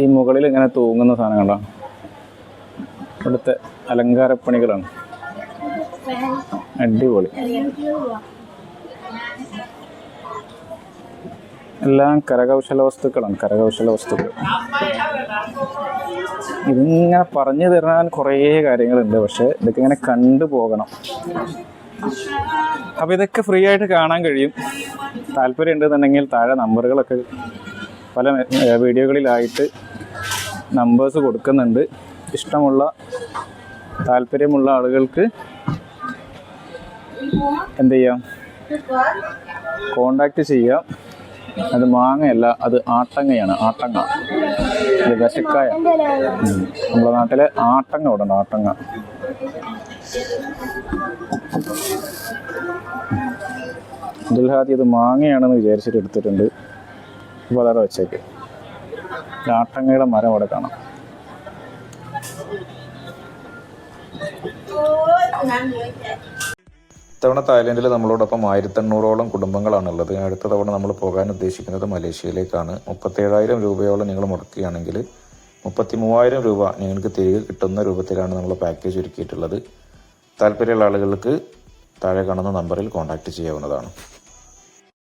ഈ മുകളിൽ ഇങ്ങനെ തൂങ്ങുന്ന സാധനം കണ്ടോ? ഇവിടുത്തെ അലങ്കാരപ്പണികളാണ് അടിപൊളി. എല്ലാം കരകൗശല വസ്തുക്കളാണ് കരകൗശല വസ്തുക്കൾ. ഇതിങ്ങനെ പറഞ്ഞു തരാൻ കുറേ കാര്യങ്ങളുണ്ട് പക്ഷെ ഇതൊക്കെ ഇങ്ങനെ കണ്ടു പോകണം. അപ്പോൾ ഇതൊക്കെ ഫ്രീ ആയിട്ട് കാണാൻ കഴിയും. താല്പര്യം ഉണ്ടെന്നുണ്ടെങ്കിൽ താഴെ നമ്പറുകളൊക്കെ പല വീഡിയോകളിലായിട്ട് നമ്പേഴ്സ് കൊടുക്കുന്നുണ്ട്. ഇഷ്ടമുള്ള താല്പര്യമുള്ള ആളുകൾക്ക് എന്ത് ചെയ്യാം? കോണ്ടാക്ട് ചെയ്യാം. അത് മാങ്ങയല്ല അത് ആട്ടങ്ങയാണ് ആട്ടങ്ങ. ഇത് വിശക്കായ നമ്മുടെ നാട്ടിലെ ആട്ടങ്ങ ഇവിടെ ഉണ്ട് ആട്ടങ്ങ. ദുൽഹാദി ഇത് മാങ്ങയാണെന്ന് വിചാരിച്ചിട്ട് എടുത്തിട്ടുണ്ട്. അതവിടെ വെച്ചേക്ക്. ആട്ടങ്ങയുടെ മരം അവിടെ കാണാം. ഇത്തവണ തായ്ലൻഡിൽ നമ്മളോടൊപ്പം ആയിരത്തെണ്ണൂറോളം കുടുംബങ്ങളാണുള്ളത്. അടുത്ത തവണ നമ്മൾ പോകാൻ ഉദ്ദേശിക്കുന്നത് മലേഷ്യയിലേക്കാണ്. മുപ്പത്തേഴായിരം രൂപയോളം നിങ്ങൾ മുടക്കുകയാണെങ്കിൽ മുപ്പത്തി മൂവായിരം രൂപ നിങ്ങൾക്ക് തിരികെ കിട്ടുന്ന രൂപത്തിലാണ് നമ്മൾ പാക്കേജ് ഒരുക്കിയിട്ടുള്ളത്. താല്പര്യമുള്ള ആളുകൾക്ക് താഴെ കാണുന്ന നമ്പറിൽ കോൺടാക്റ്റ് ചെയ്യാവുന്നതാണ്.